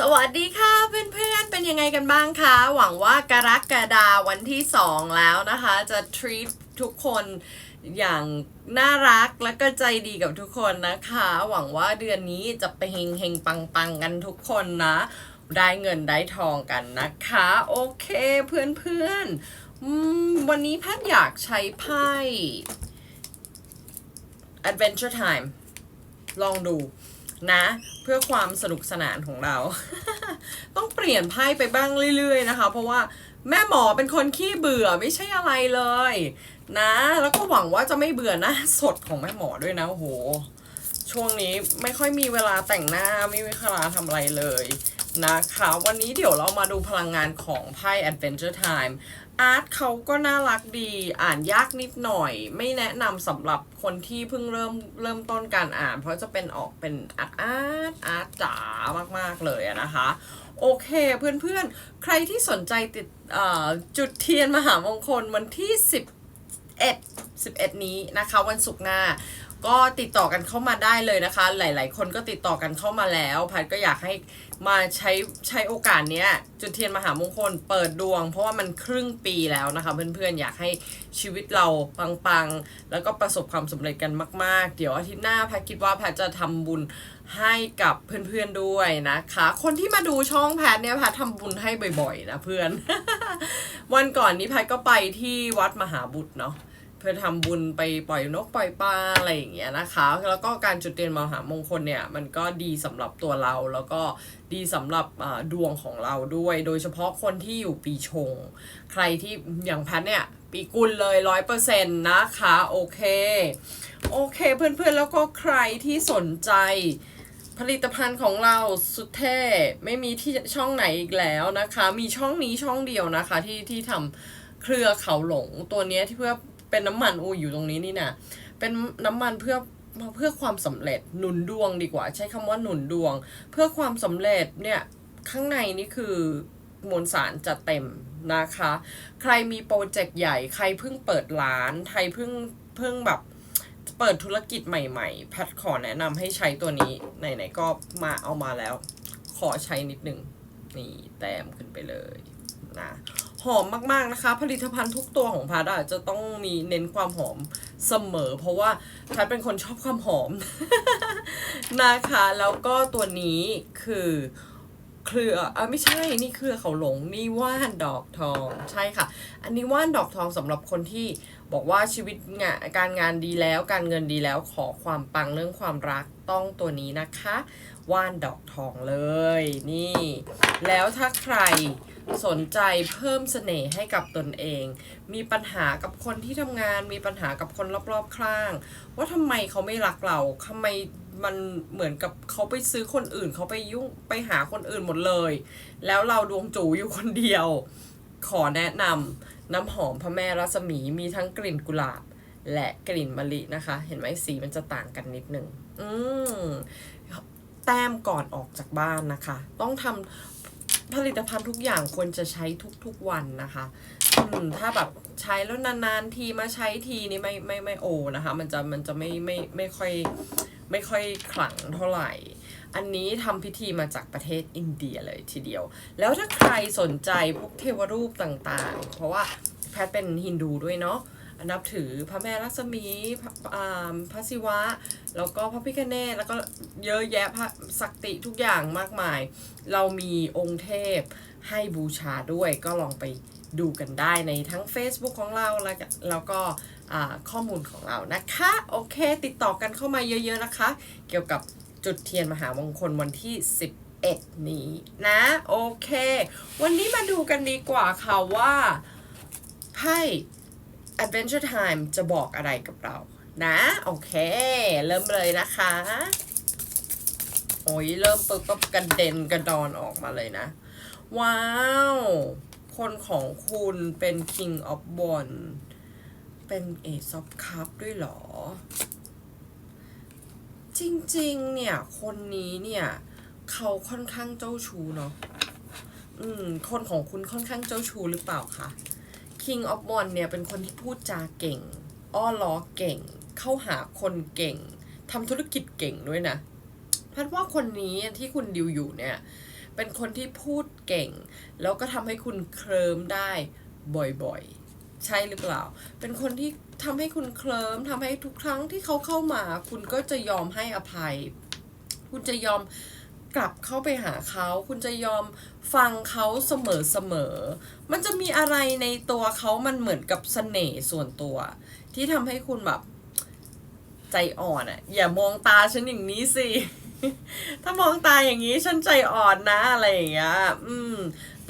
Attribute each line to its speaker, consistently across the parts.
Speaker 1: สวัสดีค่ะเพื่อนๆ เป็นยังไงกันบ้างคะ หวังว่ากรกฎาวันที่ 2 แล้วนะคะ จะ treat ทุกคนอย่างน่ารักและก็ใจดีกับทุกคนนะคะ หวังว่าเดือนนี้จะไปเฮงเฮงปังปังๆกันทุกคนนะ ได้เงินได้ทองกันนะคะ โอเคเพื่อนๆอืมวันนี้แพทย์อยากใช้ไพ่ Adventure Time ลองดูนะ เพื่อความสนุกสนานของเรา ต้องเปลี่ยนไพ่ไปบ้างเรื่อยๆนะคะ เพราะว่าแม่หมอเป็นคนขี้เบื่อไม่ใช่อะไรเลย นะ แล้วก็หวังว่าจะไม่เบื่อหน้าสดของแม่หมอด้วยนะโอ้โหช่วงนี้ไม่ค่อยมีเวลาแต่งหน้าไม่มีเวลาทำอะไรเลยนะคะ วันนี้เดี๋ยวเรามาดูพลังงานของไพ่ Adventure Time อาร์ตเขาก็น่ารักดี อ่านยากนิดหน่อย ไม่แนะนำสำหรับคนที่เพิ่งเริ่มเริ่มต้นการอ่าน เพราะจะเป็นออกเป็นอาร์ตอาร์ตอาร์ตจ๋ามากๆเลยนะคะ โอเคเพื่อนๆ ใครที่สนใจติดจุดเทียนมหามงคลวันที่ 11 11 นี้นะคะ วันศุกร์หน้าก็ติดต่อกันเข้ามาได้เลยนะคะ หลาย ๆ คนก็ติดต่อกันเข้ามาแล้ว พัดก็อยากให้ มาใช้ใช้โอกาสเนี้ย จุดเทียนมหามงคลเปิดดวง เพราะว่ามันครึ่งปีแล้วนะคะ เพื่อนๆ อยากให้ชีวิตเราปังๆ แล้วก็ประสบความสำเร็จกันมาก ๆ เดี๋ยวอาทิตย์หน้าพัดคิดว่าพัดจะทำบุญให้กับเพื่อนๆด้วยนะคะ คนที่มาดูช่องแพทเนี่ยพัดทำบุญให้บ่อยๆนะเพื่อน วันก่อนนี้พัดก็ไปที่วัดมหาบุตรเนาะ พื่อทำบุญไปปล่อยนกปล่อยปลาอะไรอย่างเงี้ยนะคะ แล้วก็การจุดเทียนมหามงคลเนี่ยมันก็ดีสำหรับตัวเราแล้วก็ดีสำหรับดวงของเราด้วย โดยเฉพาะคนที่อยู่ปีชง ใครที่อย่างพัดเนี่ยปีกุลเลยร้อยเปอร์เซ็นต์นะคะโอเค โอเคเพื่อนๆแล้วก็ใครที่สนใจผลิตภัณฑ์ของเราสุดเท่ไม่มีที่ช่องไหนอีกแล้วนะคะ มีช่องนี้ช่องเดียวนะคะที่ที่ทำเครือเขาหลงตัวเนี้ยที่เพื่อ เป็นน้ำมันอูอยู่ตรงนี้นี่นะเป็นน้ำมันเพื่อเพื่อความสำเร็จหนุนดวงดีกว่า ใช้คำว่าหนุนดวง เพื่อความสำเร็จเนี่ยข้างในนี่คือมวลสารจะเต็มนะคะ ใครมีโปรเจกต์ใหญ่ ใครเพิ่งเปิดร้าน ใครเพิ่งเพิ่งแบบเปิดธุรกิจใหม่ๆ แพทขอแนะนำให้ใช้ตัวนี้ ไหนๆก็มาเอามาแล้ว ขอใช้นิดหนึ่งนี่แต้มขึ้นไปเลยนะ หอมมากๆนะคะ ผลิตภัณฑ์ทุกตัวของพัดอะจะต้องมีเน้นความหอมเสมอ เพราะว่าพัดเป็นคนชอบความหอมนะคะ แล้วก็ตัวนี้คือ เครืออะไม่ใช่นี่เครือเขาหลงนี่ว่านดอกทองใช่ค่ะ อันนี้ว่านดอกทองสำหรับคนที่บอกว่าชีวิตงานการงานดีแล้วการเงินดีแล้วขอความปังเรื่องความรักต้องตัวนี้นะคะ ว่านดอกทองเลยนี่ แล้วถ้าใครสนใจเพิ่มเสน่ห์ให้กับตนเอง มีปัญหากับคนที่ทำงาน มีปัญหากับคนรอบๆข้าง ว่าทำไมเขาไม่รักเราทำไม มันเหมือนกับเขาไปซื้อคนอื่นเขาไปยุ่งไปหาคนอื่นหมดเลย แล้วเราดวงจูอยู่คนเดียว ขอแนะนำน้ำหอมพระแม่รัศมีมีทั้งกลิ่นกุหลาบ และกลิ่นมะลินะคะ เห็นไหมสีมันจะต่างกันนิดนึงอืมแต้มก่อนออกจากบ้านนะคะ ต้องทำผลิตภัณฑ์ทุกอย่างควรจะใช้ทุกๆวันนะคะถ้าแบบใช้แล้วนานๆทีมาใช้ทีนี่ไม่ไม่ไม่โอนะคะ มันจะมันจะไม่ไม่ไม่ค่อย ไม่ค่อยขลังเท่าไหร่ อันนี้ทำพิธีมาจากประเทศอินเดียเลยทีเดียว แล้วถ้าใครสนใจพวกเทวรูปต่างๆ เพราะว่าแพทเป็นฮินดูด้วยเนาะนับถือพระแม่ลักษมีพระอ่าพระศิวะ แล้วก็พระพิฆเนศแล้วก็เยอะแยะพระศักติทุกอย่างมากมาย เรามีองค์เทพให้บูชาด้วยก็ลองไปดูกันได้ในทั้ง Facebook ของเราแล้วก็ ข้อมูลของเรานะคะ โอเค ติดต่อกันเข้ามาเยอะๆนะคะ เกี่ยวกับจุดเทียนมหามงคลวันที่ 11 นี้นะ โอเค วันนี้มาดูกันดีกว่าค่ะว่าไพ่ Adventure Time จะบอกอะไรกับเรานะ โอเค เริ่มเลยนะคะ โอ้ยเริ่มปุ๊บก็กระเด็นกระดอนออกมาเลยนะ ว้าว คนของคุณเป็น King of w เป็น Ace of Cup ด้วยเหรอ จริงๆ เนี่ย คนนี้เนี่ย เขาค่อนข้างเจ้าชู้เนาะอืม คนของคุณค่อนข้างเจ้าชู้หรือเปล่าคะ King of w a n d เนี่ยเป็นคนที่พูดจาเก่ง อ้อล้อเก่ง เข้าหาคนเก่งทำธุรกิจเก่งด้วยนะพัดว่าคนนี้ที่คุณดิวอยู่เนี่ย เป็นคนที่พูดเก่ง แล้วก็ทำให้คุณเคลิ้มได้บ่อยๆ ใช่หรือเปล่า เป็นคนที่ทำให้คุณเคลิ้มทำให้ทุกครั้งที่เขาเข้ามา คุณก็จะยอมให้อภัย คุณจะยอมกลับเข้าไปหาเขา คุณจะยอมฟังเขาเสมอๆมันจะมีอะไรในตัวเขามันเหมือนกับเสน่ห์ส่วนตัว ที่ทำให้คุณแบบใจอ่อนอะ่ะ อย่ามองตาฉันอย่างนี้สิ ถ้ามองตาอย่างนี้ฉันใจอ่อนนะอะไรอย่างเงี้ย อืม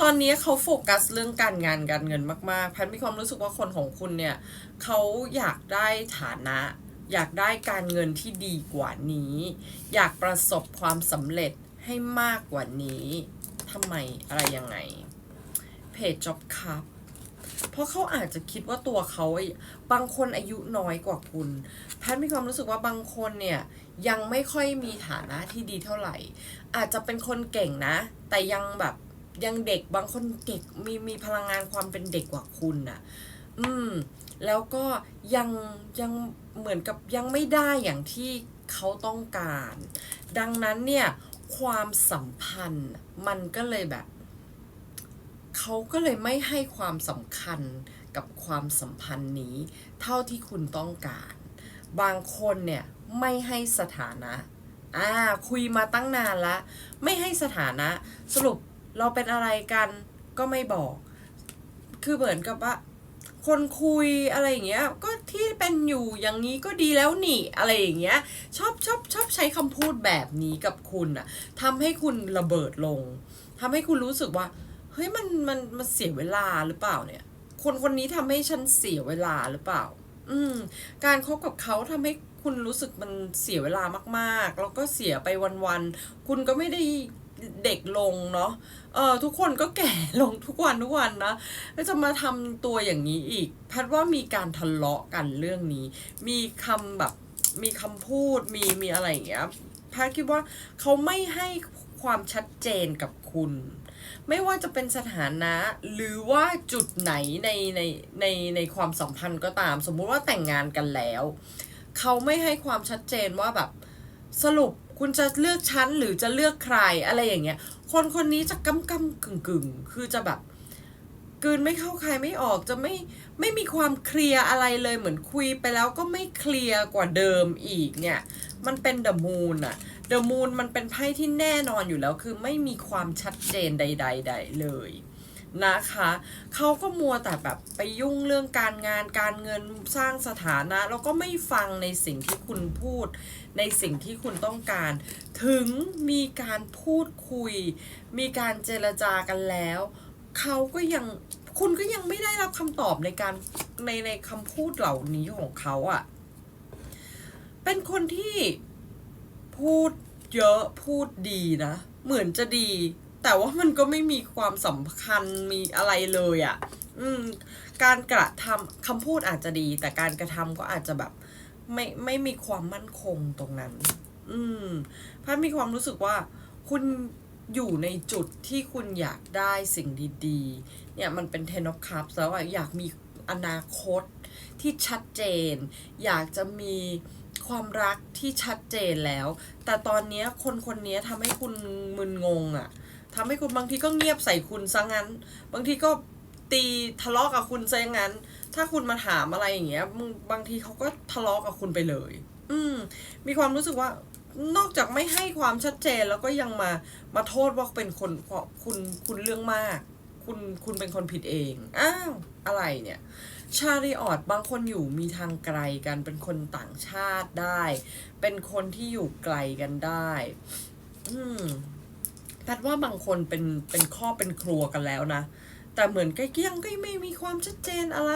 Speaker 1: ตอนนี้เขาโฟกัสเรื่องการงานการเงินมากๆ แพทมีความรู้สึกว่าคนของคุณเนี่ยเขาอยากได้ฐานะ อยากได้การเงินที่ดีกว่านี้ อยากประสบความสำเร็จให้มากกว่านี้ทำไมอะไรยังไง เพจจ็อบคับเพราะเขาอาจจะคิดว่าตัวเขาบางคนอายุน้อยกว่าคุณ แพทมีความรู้สึกว่าบางคนเนี่ย ยังไม่ค่อยมีฐานะที่ดีเท่าไหร่ อาจจะเป็นคนเก่งนะ แต่ยังแบบยังเด็กบางคนเด็กมีมีพลังงานความเป็นเด็กกว่าคุณน่ะอืม แล้วก็ยังยังเหมือนกับยังไม่ได้อย่างที่เขาต้องการ ดังนั้นเนี่ยความสัมพันธ์มันก็เลยแบบเขาก็เลยไม่ให้ความสำคัญกับความสัมพันธ์นี้ เท่าที่คุณต้องการ บางคนเนี่ย ไม่ให้สถานะ อ่า คุยมาตั้งนานละ ไม่ให้สถานะ สรุปเราเป็นอะไรกันก็ไม่บอก คือเหมือนกับว่า คนคุยอะไรอย่างเงี้ย ก็ที่เป็นอยู่อย่างนี้ก็ดีแล้วนี่ อะไรอย่างเงี้ย ชอบชอบชอบใช้คำพูดแบบนี้กับคุณอะทำให้คุณระเบิดลงทำให้คุณรู้สึกว่า เฮ้ยมันมันมันเสียเวลาหรือเปล่าเนี่ย คนคนนี้ทำให้ฉันเสียเวลาหรือเปล่า อืม การคบกับเขาทำให้ คุณรู้สึกมันเสียเวลามากๆ แล้วก็เสียไปวันๆ คุณก็ไม่ได้เด็กลงเนาะ เออทุกคนก็แก่ลงทุกวันทุกวันนะแล้วจะมาทำตัวอย่างนี้อีกพัดว่ามีการทะเลาะกันเรื่องนี้ มีคำแบบ มีคำพูด มี มีอะไรอย่างเงี้ยพัดคิดว่าเขาไม่ให้ความชัดเจนกับคุณ ไม่ว่าจะเป็นสถานะ หรือว่าจุดไหนในในในในความสัมพันธ์ก็ตาม สมมุติว่าแต่งงานกันแล้ว เขาไม่ให้ความชัดเจนว่าแบบสรุปคุณจะเลือกฉันหรือจะเลือกใครอะไรอย่างเงี้ย คนคนนี้จะกำกำกึ่งกึ่งคือจะแบบกืนไม่เข้าใครไม่ออกจะไม่ไม่มีความเคลียร์อะไรเลยเหมือนคุยไปแล้วก็ไม่เคลียร์กว่าเดิมอีกเนี่ย มันเป็นเดอะมูนอะเดอะมูนมันเป็นไพ่ที่แน่นอนอยู่แล้วคือไม่มีความชัดเจนใด ๆ ๆ เลย นะคะ เขาก็มัวแต่แบบไปยุ่งเรื่องการงานการเงินสร้างสถานะ แล้วก็ไม่ฟังในสิ่งที่คุณพูด ในสิ่งที่คุณต้องการ ถึงมีการพูดคุย มีการเจรจากันแล้ว เขาก็ยังคุณก็ยังไม่ได้รับคำตอบในการในในคำพูดเหล่านี้ของเขาอะ่ะ เป็นคนที่พูดเยอะพูดดีนะ เหมือนจะดี แต่ว่ามันก็ไม่มีความสำคัญมีอะไรเลยอะ่ะ อืม การกระทำคำพูดอาจจะดี แต่การกระทำก็อาจจะแบบ ไม่ไม่มีความมั่นคงตรงนั้น อืมพัดมีความรู้สึกว่าคุณอยู่ในจุดที่คุณอยากได้สิ่งดีๆ เนี่ยมันเป็น ten of cups แล้วอะอยากมีอนาคตที่ชัดเจน อยากจะมีความรักที่ชัดเจนแล้ว แต่ตอนนี้คนคนนี้ทำให้คุณมึนงงอะ ทำให้คุณบางทีก็เงียบใส่คุณซะงั้น บางทีก็ตีทะเลาะกับคุณซะงั้น ถ้าคุณมาถามอะไรอย่างเงี้ยมึงบางทีเขาก็ทะเลาะกับคุณไปเลย อืม มีความรู้สึกว่านอกจากไม่ให้ความชัดเจนแล้วก็ยังมามาโทษว่าเป็นคนคุณคุณเรื่องมาก คุณคุณเป็นคนผิดเองอ้าวอะไรเนี่ยชาริออดบางคนอยู่มีทางไกลกันเป็นคนต่างชาติได้ เป็นคนที่อยู่ไกลกันได้ อืม แพทว่าบางคนเป็นเป็นครอบเป็นครัวกันแล้วนะ แต่เหมือนก็ยังก็ไม่มีความชัดเจนอะไร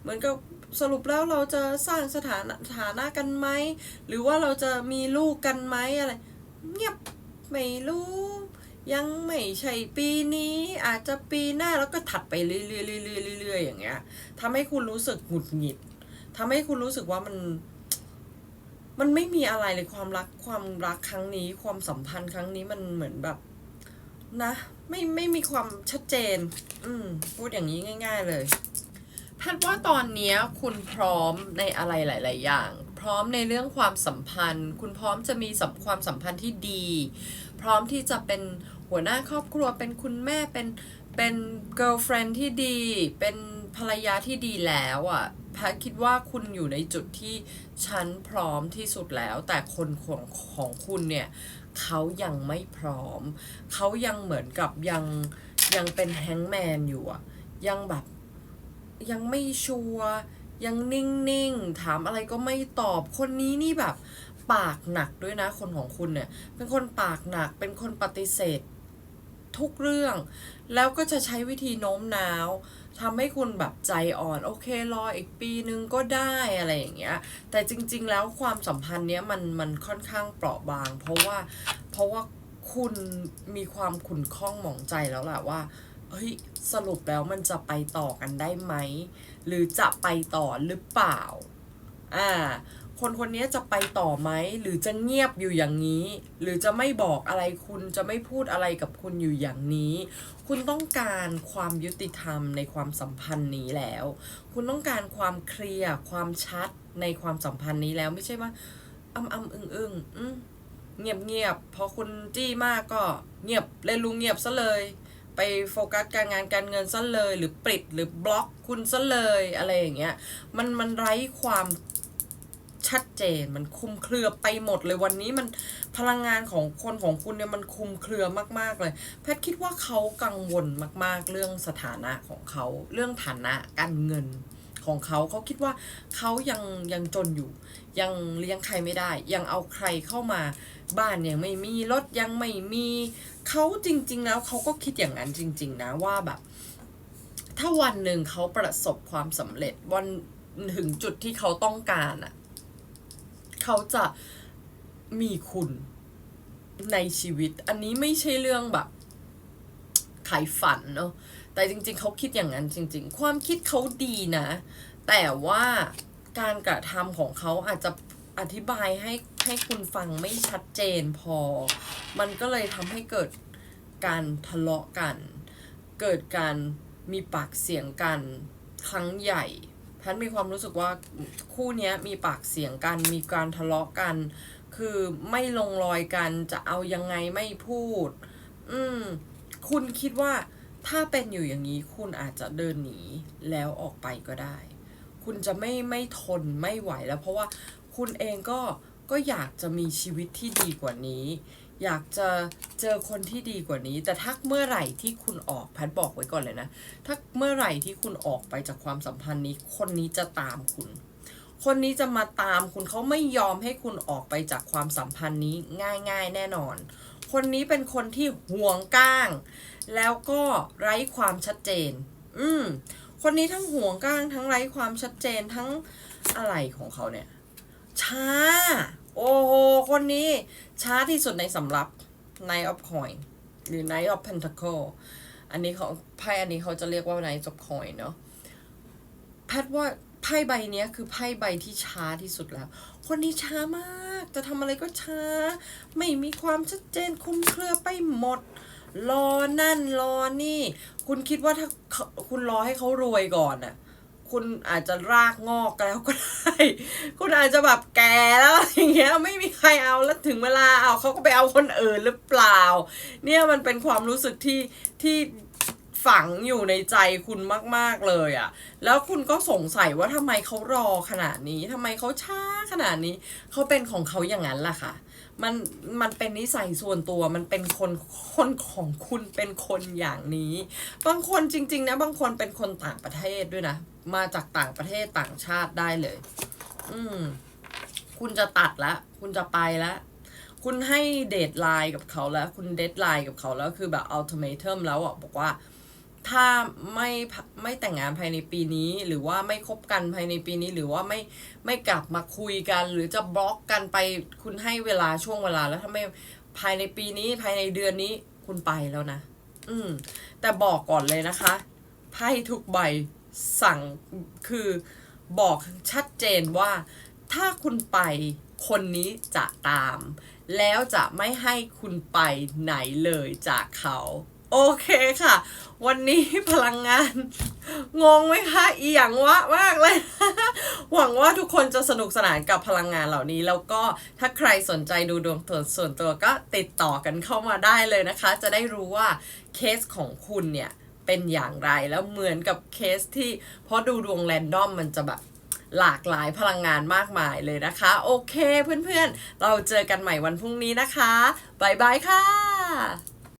Speaker 1: เหมือนกับสรุปแล้วเราจะสร้างสถานะฐานะกันไหมหรือว่าเราจะมีลูกกันไหมอะไร เงียบไม่รู้ ยังไม่ใช่ปีนี้ อาจจะปีหน้าแล้วก็ถัดไปเรื่อยๆเรื่อยๆเรื่อยๆอย่างเงี้ยทำให้คุณรู้สึกหงุดหงิดทำให้คุณรู้สึกว่ามันมันไม่มีอะไรเลยความรักความรักครั้งนี้ ความสัมพันธ์ครั้งนี้มันเหมือนแบบ นะ ไม่ไม่มีความชัดเจน อืม พูดอย่างนี้ง่าย ๆ เลยแพทย์ว่าตอนนี้คุณพร้อมในอะไรหลาย ๆ อย่าง พร้อมในเรื่องความสัมพันธ์ คุณพร้อมจะมีสัมความสัมพันธ์ที่ดี พร้อมที่จะเป็นหัวหน้าครอบครัวเป็นคุณแม่เป็น เป็น girlfriend ที่ดี เป็นภรรยาที่ดีแล้วอะ่ะแพทคิดว่าคุณอยู่ในจุดที่ฉันพร้อมที่สุดแล้ว แต่คนของของคุณเนี่ยเขายังไม่พร้อม เขายังเหมือนกับยังยังเป็นแฮงแมนอยู่อะยังแบบยังไม่ชัวร์ยังนิ่งๆ ถามอะไรก็ไม่ตอบคนนี้นี่แบบ ปากหนักด้วยนะคนของคุณเนี่ย เป็นคนปากหนักเป็นคนปฏิเสธ ทุกเรื่อง แล้วก็จะใช้วิธีโน้มน้าวทำให้คุณแบบใจอ่อนโอเครออีกปีนึงก็ได้อะไรอย่างเงี้ย แต่จริง ๆ แล้วความสัมพันธ์เนี้ยมันมันค่อนข้างเปราะบาง เพราะว่าเพราะว่าคุณมีความขุ่นข้องหมองใจแล้วแหละว่าเฮ้ยสรุปแล้วมันจะไปต่อกันได้ไหม หรือจะไปต่อหรือเปล่า อ่า คนคนนี้จะไปต่อไหม หรือจะเงียบอยู่อย่างนี้ หรือจะไม่บอกอะไรคุณจะไม่พูดอะไรกับคุณอยู่อย่างนี้ คุณต้องการความยุติธรรมในความสัมพันธ์นี้แล้ว คุณต้องการความเคลียร์ความชัดในความสัมพันธ์นี้แล้วไม่ใช่ว่าอ้ำอ้ำอึ้งอึ้งอืเงียบเงียบพอคุณจี้มากก็เงียบเลยลุงเงียบซะเลย ไปโฟกัสการงานการเงินซะเลย หรือปิดหรือบล็อกคุณซะเลยอะไรอย่างเงี้ยมันมันไร้ความ ชัดเจน มันคลุมเครือไปหมดเลยวันนี้มันพลังงานของคนของคุณเนี่ยมันคลุมเครือมากๆเลย แพทย์คิดว่าเขากังวลมาก ๆ เรื่องสถานะของเขาเรื่องฐานะการเงินของเขาเขาคิดว่าเขายังยังจนอยู่ ยังเลี้ยงใครไม่ได้ ยังเอาใครเข้ามาบ้านยังไม่มีรถยังไม่มีเขาจริง ๆ แล้วเขาก็คิดอย่างนั้นจริง ๆ นะว่าแบบ ถ้าวันหนึ่งเขาประสบความสำเร็จวันถึงจุดที่เขาต้องการอะ เขาจะมีคุณในชีวิต อันนี้ไม่ใช่เรื่องแบบขายฝันเนาะแต่จริง ๆ เขาคิดอย่างนั้นจริง ๆ ความคิดเขาดีนะ แต่ว่าการกระทำของเขาอาจจะอธิบายให้ให้คุณฟังไม่ชัดเจนพอ มันก็เลยทำให้เกิดการทะเลาะกัน เกิดการมีปากเสียงกันครั้งใหญ่ พันมีความรู้สึกว่าคู่นี้มีปากเสียงกันมีการทะเลาะกัน คือไม่ลงรอยกันจะเอายังไงไม่พูด อืม คุณคิดว่าถ้าเป็นอยู่อย่างนี้คุณอาจจะเดินหนีแล้วออกไปก็ได้ คุณจะไม่ไม่ทนไม่ไหวแล้วเพราะว่าคุณเองก็ก็อยากจะมีชีวิตที่ดีกว่านี้ อยากจะเจอคนที่ดีกว่านี้ แต่ถ้าเมื่อไหร่ที่คุณออกแพทบอกไว้ก่อนเลยนะถ้าเมื่อไหร่ที่คุณออกไปจากความสัมพันธ์นี้ คนนี้จะตามคุณ คนนี้จะมาตามคุณเขาไม่ยอมให้คุณออกไปจากความสัมพันธ์นี้ง่าย ๆ แน่นอน คนนี้เป็นคนที่ห่วงก้าง แล้วก็ไร้ความชัดเจน อืมคนนี้ทั้งห่วงก้างทั้งไร้ความชัดเจนทั้งอะไรของเขาเนี่ยช้า โอ้โห คนนี้ช้าที่สุดในสำรับ Knight of Coin หรือ Knight of Pentacle อันนี้เขาไพ่อันนี้เขาจะเรียกว่า Knight of Coin เนาะแพทว่าไพ่ใบนี้คือไพ่ใบที่ช้าที่สุดแล้ว คนนี้ช้ามาก จะทำอะไรก็ช้า ไม่มีความชัดเจนคุมเครือไปหมด รอนั่นรอนี่ คุณคิดว่าถ้าคุณรอให้เขารวยก่อนน่ะ คุณอาจจะรากงอกแล้วก็ได้ คุณอาจจะแบบแก่แล้วอะไรอย่างเงี้ยไม่มีใครเอาแล้วถึงเวลาเอาเขาก็ไปเอาคนอื่นหรือเปล่า เนี่ยมันเป็นความรู้สึกที่ที่ฝังอยู่ในใจคุณมาก ๆ เลยอะ่ะ แล้วคุณก็สงสัยว่าทำไมเขารอขนาดนี้ทำไมเขาช้าขนาดนี้ เขาเป็นของเขาอย่างนั้นแหละค่ะ มัน มันเป็นนิสัยส่วนตัว มันเป็นคน คนของคุณเป็นคนอย่างนี้ บางคนจริง ๆ นะ บางคนเป็นคนต่างประเทศด้วยนะ มาจากต่างประเทศต่างชาติได้เลย อืม คุณจะตัดละคุณจะไปละคุณให้เดทไลน์กับเขาแล้ว คุณเดทไลน์กับเขาแล้วคือแบบอัลติเมทัมแล้วอะบอกว่า ถ้าไม่ไม่แต่งงานภายในปีนี้ หรือว่าไม่คบกันภายในปีนี้ หรือว่าไม่ไม่กลับมาคุยกัน หรือจะบล็อกกันไป คุณให้เวลาช่วงเวลาแล้วถ้าไม่ภายในปีนี้ภายในเดือนนี้คุณไปแล้วนะ อืม แต่บอกก่อนเลยนะคะไพ่ทุกใบ สั่งคือบอกชัดเจนว่า ถ้าคุณไปคนนี้จะตาม แล้วจะไม่ให้คุณไปไหนเลยจากเขา โอเคค่ะ วันนี้พลังงาน งงไหมคะอีหยังวะมากเลย หวังว่าทุกคนจะสนุกสนานกับพลังงานเหล่านี้ แล้วก็ถ้าใครสนใจดูดวงตัวส่วนตัวก็ติดต่อกันเข้ามาได้เลยนะคะ จะได้รู้ว่าเคสของคุณเนี่ย เป็นอย่างไร แล้วเหมือนกับเคสที่เพราะดูดวงแรนดอมมันจะแบบหลากหลายพลังงานมากมายเลยนะคะ โอเคเพื่อนๆ เราเจอกันใหม่วันพรุ่งนี้นะคะ บ๊ายบายค่ะ